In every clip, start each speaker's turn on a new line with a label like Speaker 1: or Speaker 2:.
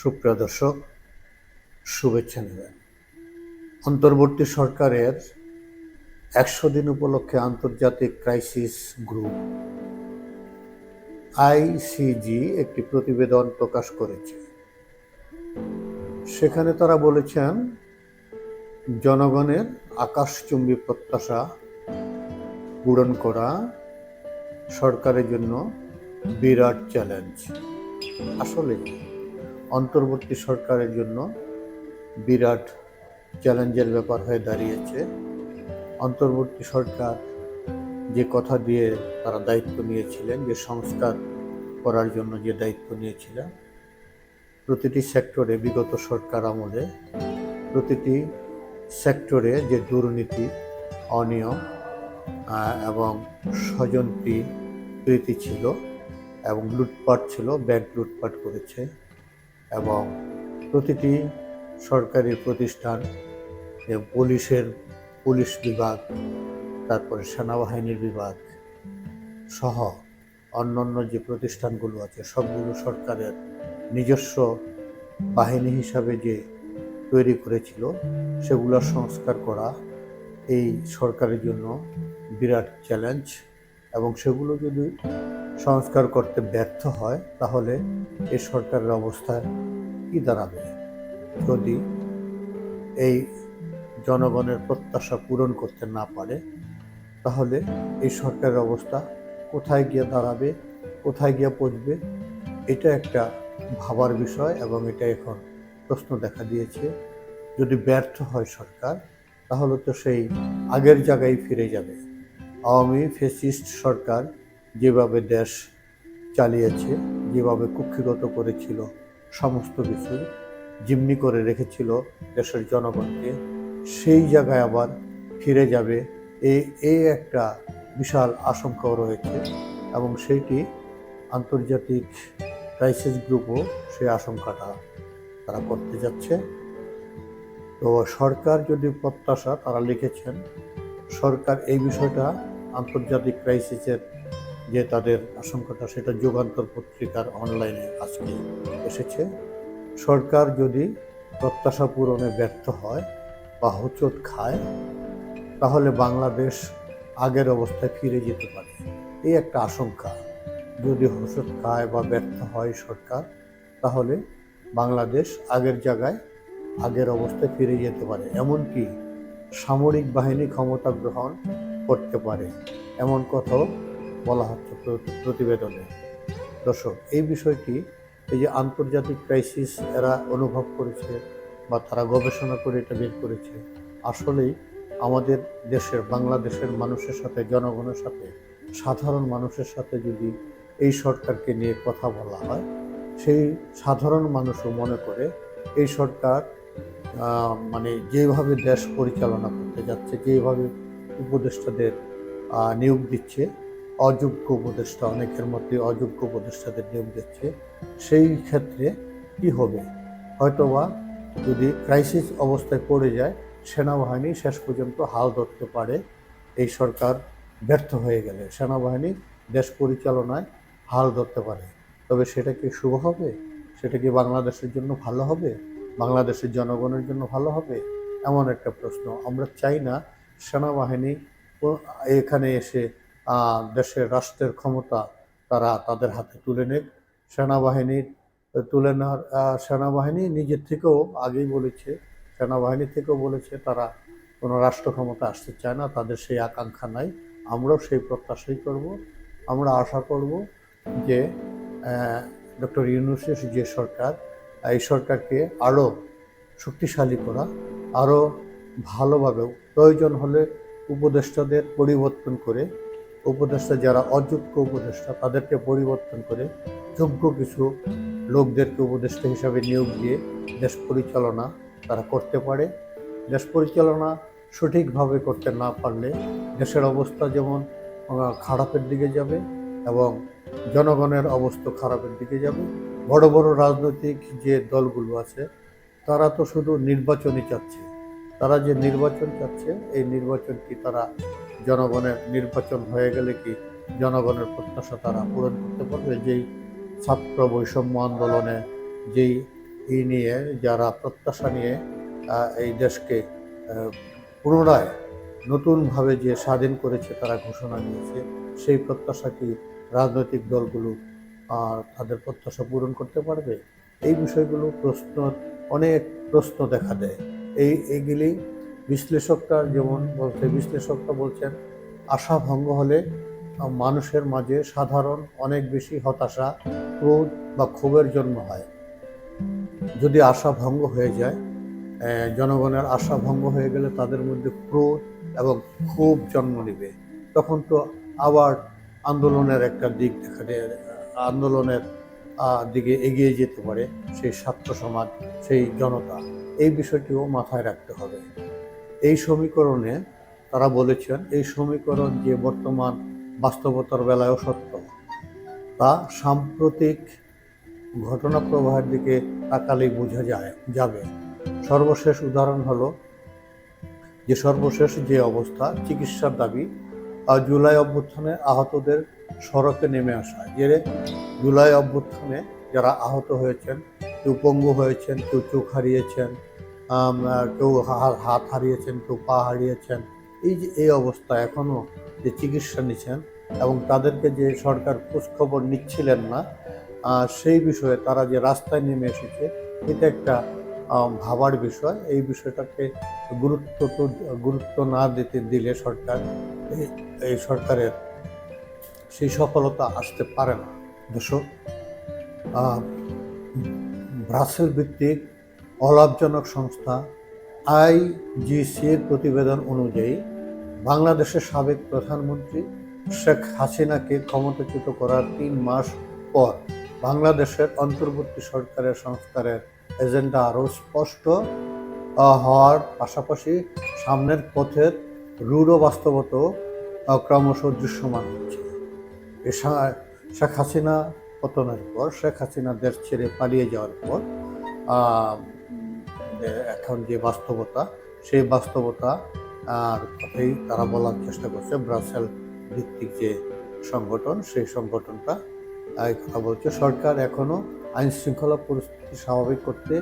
Speaker 1: সুপ্রিয় দর্শক, শুভেচ্ছা নেবেন অন্তর্বর্তী সরকারের একশো দিন উপলক্ষে আন্তর্জাতিক ক্রাইসিস গ্রুপ আইসিজি একটি প্রতিবেদন প্রকাশ করেছে। সেখানে তারা বলেছেন, জনগণের আকাশচুম্বী প্রত্যাশা পূরণ করা সরকারের জন্য বিরাট চ্যালেঞ্জ। আসলে অন্তর্বর্তী সরকারের জন্য বিরাট চ্যালেঞ্জের ব্যাপার হয়ে দাঁড়িয়েছে। অন্তর্বর্তী সরকার যে কথা দিয়ে তারা দায়িত্ব নিয়েছিলেন, যে সংস্কার করার জন্য যে দায়িত্ব নিয়েছিলেন, প্রতিটি সেক্টরে বিগত সরকার আমলে প্রতিটি সেক্টরে যে দুর্নীতি, অনিয়ম এবং স্বজনপ্রী প্রীতি ছিল এবং লুটপাট ছিল, ব্যাংক লুটপাট করেছে এবং প্রতিটি সরকারি প্রতিষ্ঠান পুলিশের পুলিশ বিভাগ, তারপরে সেনাবাহিনীর বিভাগ সহ অন্যান্য যে প্রতিষ্ঠানগুলো আছে, সবগুলো সরকারের নিজস্ব বাহিনী হিসাবে যে তৈরি করেছিল, সেগুলো সংস্কার করা এই সরকারের জন্য বিরাট চ্যালেঞ্জ। এবং সেগুলো যদি সংস্কার করতে ব্যর্থ হয়, তাহলে এই সরকারের অবস্থা কি দাঁড়াবে? যদি এই জনগণের প্রত্যাশা পূরণ করতে না পারে, তাহলে এই সরকারের অবস্থা কোথায় গিয়ে দাঁড়াবে, কোথায় গিয়ে পৌঁছবে, এটা একটা ভাবার বিষয় এবং এটা এখন প্রশ্ন দেখা দিয়েছে। যদি ব্যর্থ হয় সরকার, তাহলে তো সেই আগের জায়গায় ফিরে যাবে। আওয়ামী ফেসিস্ট সরকার যেভাবে দেশ চালিয়েছে, যেভাবে কুক্ষিগত করেছিল, সমস্ত কিছু জিম্মি করে রেখেছিল দেশের জনগণকে, সেই জায়গায় আবার ফিরে যাবে। এই এই একটা বিশাল আশঙ্কাও রয়েছে এবং সেইটি আন্তর্জাতিক ক্রাইসিস গ্রুপও সেই আশঙ্কাটা তারা করতে যাচ্ছে। তো সরকার যদি প্রত্যাশা তারা লিখেছেন, সরকার এই বিষয়টা আন্তর্জাতিক ক্রাইসিসের যে তাদের আশঙ্কাটা, সেটা যুগান্তর পত্রিকার অনলাইনে আজকে এসেছে। সরকার যদি প্রত্যাশা পূরণে ব্যর্থ হয় বা হোঁচট খায়, তাহলে বাংলাদেশ আগের অবস্থায় ফিরে যেতে পারে। এই একটা আশঙ্কা। যদি হোঁচট খায় বা ব্যর্থ হয় সরকার, তাহলে বাংলাদেশ আগের জায়গায় আগের অবস্থায় ফিরে যেতে পারে। এমনকি সামরিক বাহিনী ক্ষমতা গ্রহণ করতে পারে। এমন কথাও বলা হচ্ছে প্রতিবেদনে। দর্শক, এই বিষয়টি এই যে আন্তর্জাতিক ক্রাইসিস এরা অনুভব করেছে বা তারা গবেষণা করে এটা বের করেছে, আসলেই আমাদের দেশের, বাংলাদেশের মানুষের সাথে, জনগণের সাথে, সাধারণ মানুষের সাথে যদি এই সরকারকে নিয়ে কথা বলা হয়, সেই সাধারণ মানুষও মনে করে এই সরকার মানে যেভাবে দেশ পরিচালনা করতে যাচ্ছে, যেভাবে উপদেষ্টাদের নিয়োগ দিচ্ছে অযোগ্য উপদেষ্টা, অনেকের মধ্যে অযোগ্য উপদেষ্টাদের নিয়োগ দিচ্ছে। সেই ক্ষেত্রে কি হবে? হয়তোবা যদি ক্রাইসিস অবস্থায় পড়ে যায়, সেনাবাহিনী শেষ পর্যন্ত হাল ধরতে পারে। এই সরকার ব্যর্থ হয়ে গেলে সেনাবাহিনী দেশ পরিচালনায় হাল ধরতে পারে। তবে সেটা কি শুভ হবে? সেটা কি বাংলাদেশের জন্য ভালো হবে? বাংলাদেশের জনগণের জন্য ভালো হবে? এমন একটা প্রশ্ন। আমরা চাই না সেনাবাহিনী এখানে এসে দেশের রাষ্ট্রের ক্ষমতা তারা তাদের হাতে তুলে নেক। সেনাবাহিনীর তুলে নেওয়ার সেনাবাহিনী নিজের থেকেও আগেই বলেছে, সেনাবাহিনী থেকেও বলেছে তারা কোনো রাষ্ট্র ক্ষমতা আসতে চায় না, তাদের সেই আকাঙ্ক্ষা নাই। আমরাও সেই প্রত্যাশাই করব। আমরা আশা করব যে ডক্টর ইউনুসের যে সরকার, এই সরকারকে আরও শক্তিশালী করা, আরও ভালোভাবে প্রয়োজন হলে উপদেষ্টাদের পরিবর্তন করে উপদেষ্টা যারা অযোগ্য উপদেষ্টা, তাদেরকে পরিবর্তন করে যোগ্য কিছু লোকদেরকে উপদেষ্টা হিসাবে নিয়োগ দিয়ে দেশ পরিচালনা তারা করতে পারে। দেশ পরিচালনা সঠিকভাবে করতে না পারলে দেশের অবস্থা যেমন খারাপের দিকে যাবে এবং জনগণের অবস্থা খারাপের দিকে যাবে। বড় বড় রাজনৈতিক যে দলগুলো আছে, তারা তো শুধু নির্বাচনই চাচ্ছে। তারা যে নির্বাচন চাচ্ছে, এই নির্বাচন কি তারা জনগণের নির্বাচন হয়ে গেলে কি জনগণের প্রত্যাশা তারা পূরণ করতে পারবে? যেই ছাত্র বৈষম্য আন্দোলনে যেই ই নিয়ে যারা প্রত্যাশা নিয়ে এই দেশকে পুনরায় নতুনভাবে যে স্বাধীন করেছে তারা ঘোষণা দিয়েছে সেই প্রত্যাশা কি রাজনৈতিক দলগুলো আহ, তাদের প্রত্যাশা পূরণ করতে পারবে? এই বিষয়গুলো প্রশ্ন অনেক প্রশ্ন দেখা দেয়। এই এইগুলি বিশ্লেষকরা যেমন বলছে বিশ্লেষকরা বলছেন, আশা ভঙ্গ হলে মানুষের মাঝে সাধারণ অনেক বেশি হতাশা, ক্রোধ বা ক্ষোভের জন্ম হয়। যদি আশা ভঙ্গ হয়ে যায় জনগণের আশা ভঙ্গ হয়ে গেলে তাদের মধ্যে ক্রোধ এবং ক্ষোভ জন্ম নেবে। তখন তো আবার আন্দোলনের একটা দিক দেখা আন্দোলনের দিকে এগিয়ে যেতে পারে সেই ছাত্র সমাজ, সেই জনতা। এই বিষয়টিও মাথায় রাখতে হবে। এই সমীকরণে তারা বলেছেন, এই সমীকরণ যে বর্তমান বাস্তবতার বেলায়ও সত্য। তা সাম্প্রতিক ঘটনা প্রবাহের দিকে তাকালেই বোঝা যায়, যাবে। সর্বশেষ উদাহরণ হলো যে সর্বশেষ যে অবস্থা, চিকিৎসার দাবি জুলাই অভ্যুত্থানে আহতদের সড়কে নেমে আসা। যে জুলাই অভ্যুত্থানে যারা আহত হয়েছেন, কেউ পঙ্গু হয়েছেন, কেউ চোখ হারিয়েছেন কেউ হাত হারিয়েছেন, কেউ পা হারিয়েছেন, এই যে, এই অবস্থা এখনও যে চিকিৎসা নিচ্ছেন এবং তাদেরকে যে সরকার খোঁজখবর নিচ্ছিলেন না সেই বিষয়ে তারা যে রাস্তায় নেমে এসেছে, এটা একটা ভাবার বিষয়। এই বিষয়টাকে গুরুত্ব তো, গুরুত্ব না দিতে, দিলে সরকার এই- সরকারের সেই সফলতা আসতে পারে না। দর্শক ব্রাসেল ভিত্তিক অলাভজনক সংস্থা আইজিসির প্রতিবেদন অনুযায়ী বাংলাদেশের সাবেক প্রধানমন্ত্রী শেখ হাসিনাকে ক্ষমতাচ্যুত করার তিন মাস পর বাংলাদেশের অন্তর্বর্তী সরকারের সংস্কারের এজেন্ডা আরও স্পষ্ট হওয়ার পাশাপাশি সামনের পথের রূঢ় বাস্তবতাও আহ, ক্রমশ দৃশ্যমান হচ্ছে। শেখ হাসিনা পতনের পর শেখ হাসিনা দেশ ছেড়ে পালিয়ে যাওয়ার পর এখন যে বাস্তবতা, সেই বাস্তবতা আর কথাই তারা বলার চেষ্টা করছে। ব্রাসেল ভিত্তিক যে সংগঠন, সেই সংগঠনটা এই কথা বলছে। সরকার এখনও আইন শৃঙ্খলা পরিস্থিতি স্বাভাবিক করতে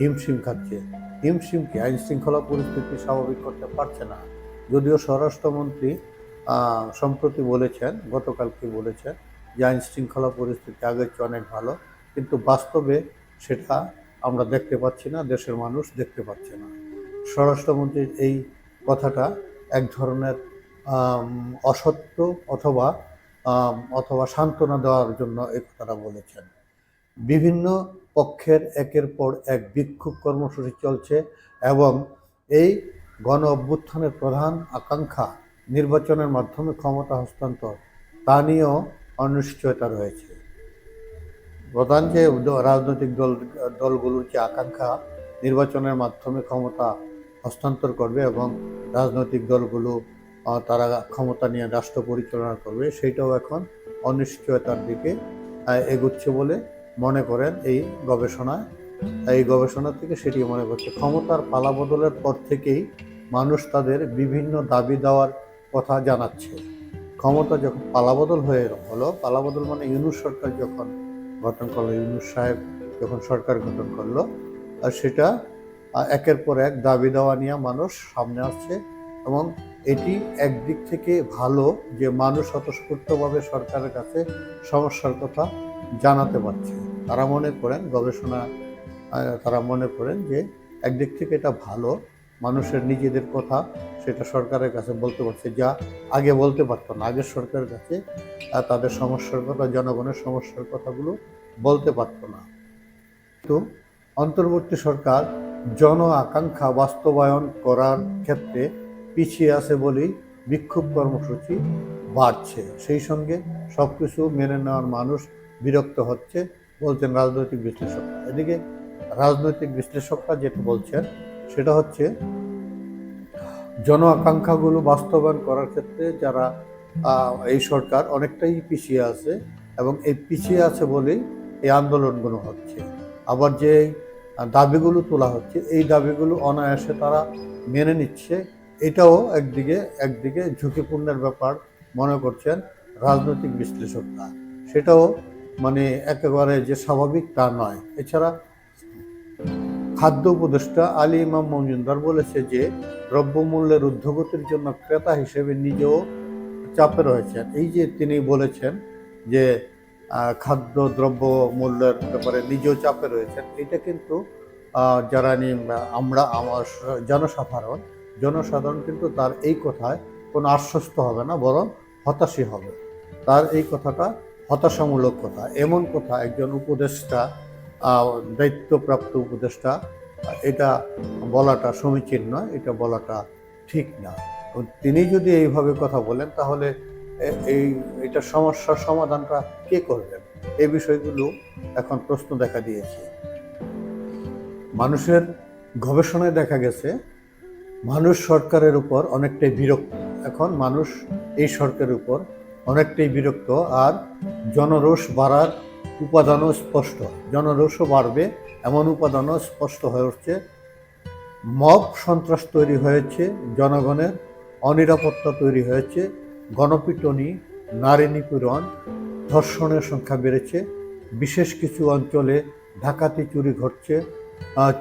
Speaker 1: হিমশিম খাচ্ছে। হিমশিম কি? আইন শৃঙ্খলা পরিস্থিতি স্বাভাবিক করতে পারছে না। যদিও স্বরাষ্ট্রমন্ত্রী সম্প্রতি বলেছেন গতকালকে বলেছেন, যে আইন শৃঙ্খলা পরিস্থিতি আগের চেয়ে অনেক ভালো। কিন্তু বাস্তবে সেটা আমরা দেখতে পাচ্ছি না, দেশের মানুষ দেখতে পাচ্ছে না। স্বরাষ্ট্রমন্ত্রীর এই কথাটা এক ধরনের অসত্য অথবা অথবা সান্ত্বনা দেওয়ার জন্য এই কথাটা বলেছেন। বিভিন্ন পক্ষের একের পর এক বিক্ষোভ কর্মসূচি চলছে এবং এই গণ অভ্যুত্থানের প্রধান আকাঙ্ক্ষা নির্বাচনের মাধ্যমে ক্ষমতা হস্তান্তর, তা নিয়েও অনিশ্চয়তা রয়েছে। প্রধান যে রাজনৈতিক দল, দলগুলোর যে আকাঙ্ক্ষা, নির্বাচনের মাধ্যমে ক্ষমতা হস্তান্তর করবে এবং রাজনৈতিক দলগুলো তারা ক্ষমতা নিয়ে রাষ্ট্র পরিচালনা করবে সেটাও এখন অনিশ্চয়তার দিকে এগুচ্ছে বলে মনে করেন এই গবেষণায় এই গবেষণা থেকে সেটি মনে করছে। ক্ষমতার পালাবদলের পর থেকেই মানুষ তাদের বিভিন্ন দাবি দেওয়ার কথা জানাচ্ছে। ক্ষমতা যখন পালাবদল হয়ে হলো পালাবদল মানে ইউনুস সরকার যখন গঠন করল, ইউনুস সাহেব যখন সরকার গঠন করল, আর সেটা একের পর এক দাবি দেওয়া নিয়ে মানুষ সামনে আসছে এবং এটি একদিক থেকে ভালো যে মানুষ স্বতঃস্ফূর্তভাবে সরকারের কাছে সমস্যার কথা জানাতে পারছে। তারা মনে করেন গবেষণা তারা মনে করেন যে একদিক থেকে এটা ভালো মানুষের নিজেদের কথা সেটা সরকারের কাছে বলতে পারছে। যা আগে বলতে পারতো না। আগের সরকারের কাছে তাদের সমস্যার কথা, জনগণের সমস্যার কথাগুলো বলতে পারতো না। তো অন্তর্বর্তী সরকার জন আকাঙ্ক্ষা বাস্তবায়ন করার ক্ষেত্রে পিছিয়ে আছে বলেই বিক্ষোভ কর্মসূচি বাড়ছে। সেই সঙ্গে সব কিছু মেনে নেওয়ার মানুষ বিরক্ত হচ্ছে বলছেন রাজনৈতিক বিশ্লেষকরা। এদিকে রাজনৈতিক বিশ্লেষকরা যেটা বলছেন সেটা হচ্ছে জন আকাঙ্ক্ষাগুলো বাস্তবায়ন করার ক্ষেত্রে যারা এই সরকার অনেকটাই পিছিয়ে আছে এবং এই পিছিয়ে আছে বলেই এই আন্দোলনগুলো হচ্ছে। আবার যে দাবিগুলো তোলা হচ্ছে, এই দাবিগুলো অনায়াসে তারা মেনে নিচ্ছে। এটাও একদিকে একদিকে ঝুঁকিপূর্ণের ব্যাপার মনে করছেন রাজনৈতিক বিশ্লেষকরা। সেটাও মানে একেবারে যে স্বাভাবিক তা নয়। এছাড়া খাদ্য উপদেষ্টা আলী ইমাম মজুমদার বলেছে যে, দ্রব্যমূল্যের ঊর্ধ্বগতির জন্য ক্রেতা হিসেবে নিজেও চাপে রয়েছেন। এই যে তিনি বলেছেন যে খাদ্য দ্রব্য মূল্যের ব্যাপারে নিজেও চাপে রয়েছেন, এটা কিন্তু যারা আমরা, আমার জনসাধারণ জনসাধারণ কিন্তু তার এই কথায় কোনো আশ্বস্ত হবে না, বরং হতাশই হবে। তার এই কথাটা হতাশামূলক কথা। এমন কথা একজন উপদেষ্টা দায়িত্বপ্রাপ্ত উপদেষ্টা, এটা বলাটা সমীচীন নয়, এটা বলাটা ঠিক না। তিনি যদি এইভাবে কথা বলেন, তাহলে এই, এটা সমস্যার সমাধানটা কে করবেন? এই বিষয়গুলো এখন প্রশ্ন দেখা দিয়েছে। মানুষের গবেষণায় দেখা গেছে, মানুষ সরকারের উপর অনেকটাই বিরক্ত। এখন মানুষ এই সরকারের উপর অনেকটাই বিরক্ত, আর জনরোষ বাড়ার উপাদানও স্পষ্ট জনরোষও বাড়বে, এমন উপাদানও স্পষ্ট হয়ে উঠছে। মব সন্ত্রাস তৈরি হয়েছে, জনগণের অনিরাপত্তা তৈরি হয়েছে, গণপিটনি, নারী নিপীড়ন, ধর্ষণের সংখ্যা বেড়েছে। বিশেষ কিছু অঞ্চলে ডাকাতি চুরি ঘটছে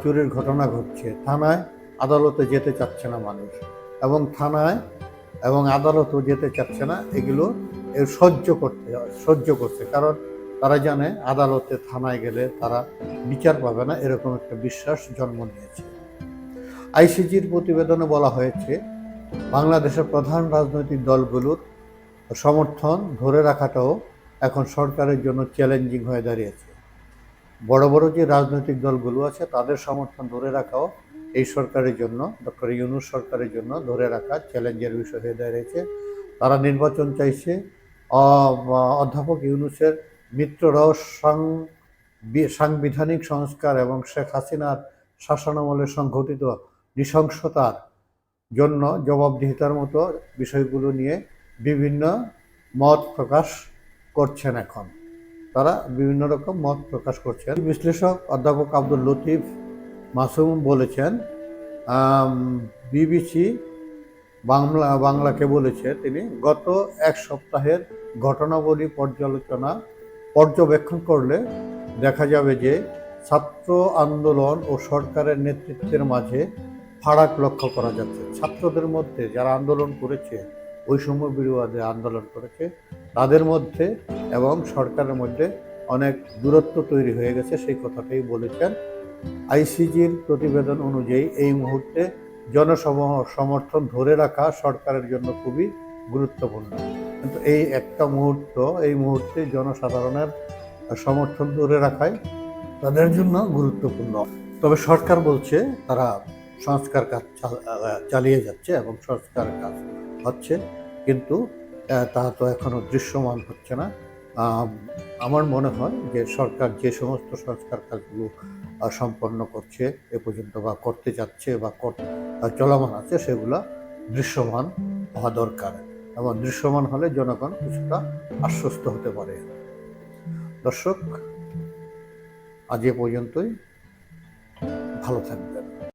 Speaker 1: চুরির ঘটনা ঘটছে। থানায় আদালতে যেতে চাচ্ছে না মানুষ এবং থানায় এবং আদালতও যেতে চাচ্ছে না। এগুলো সহ্য করতে সহ্য করছে। কারণ তারা জানে আদালতে থানায় গেলে তারা বিচার পাবে না, এরকম একটা বিশ্বাস জন্ম নিয়েছে। আইসিজির প্রতিবেদনে বলা হয়েছে, বাংলাদেশের প্রধান রাজনৈতিক দলগুলোর সমর্থন ধরে রাখাটাও এখন সরকারের জন্য চ্যালেঞ্জিং হয়ে দাঁড়িয়েছে। বড় বড় যে রাজনৈতিক দলগুলো আছে, তাদের সমর্থন ধরে রাখাও এই সরকারের জন্য, ডক্টর ইউনুস সরকারের জন্য ধরে রাখা চ্যালেঞ্জের বিষয় হয়ে দাঁড়িয়েছে। তারা নির্বাচন চাইছে অধ্যাপক ইউনুসের মিত্ররাও সাংবিধানিক সংস্কার এবং শেখ হাসিনার শাসনামলে সংঘটিত নৃশংসতার জন্য জবাবদিহিতার মতো বিষয়গুলো নিয়ে বিভিন্ন মত প্রকাশ করছেন এখন। তারা বিভিন্ন রকম মত প্রকাশ করছেন। বিশ্লেষক অধ্যাপক আব্দুল লতিফ মাসুম বলেছেন বিবিসি বাংলা, বাংলাকে বলেছে, তিনি গত এক সপ্তাহের ঘটনাবলী পর্যালোচনা পর্যবেক্ষণ করলে দেখা যাবে যে ছাত্র আন্দোলন ও সরকারের নেতৃত্বের মাঝে ফারাক লক্ষ্য করা যাচ্ছে। ছাত্রদের মধ্যে যারা আন্দোলন করেছে বৈষম্য বিরোধী আন্দোলন করেছে, তাদের মধ্যে এবং সরকারের মধ্যে অনেক দূরত্ব তৈরি হয়ে গেছে, সেই কথাটাই বলেছেন আইসিজির প্রতিবেদন অনুযায়ী এই মুহূর্তে জনসমূহ, সমর্থন ধরে রাখা সরকারের জন্য খুবই গুরুত্বপূর্ণ। কিন্তু এই একটা মুহূর্ত, এই মুহূর্তে জনসাধারণের সমর্থন ধরে রাখাই তাদের জন্য গুরুত্বপূর্ণ। তবে সরকার বলছে, তারা সংস্কার কাজ চালিয়ে যাচ্ছে এবং সংস্কার কাজ হচ্ছে, কিন্তু তা তো এখনও দৃশ্যমান হচ্ছে না। আমার মনে হয় যে সরকার যে সমস্ত সংস্কার কাজগুলো সম্পন্ন করছে, এ পর্যন্ত বা করতে যাচ্ছে বা চলমান আছে, সেগুলো দৃশ্যমান হওয়া দরকার। এবং দৃশ্যমান হলে জনগণ কিছুটা আশ্বস্ত হতে পারে। দর্শক আজ এ পর্যন্তই। ভালো থাকবেন।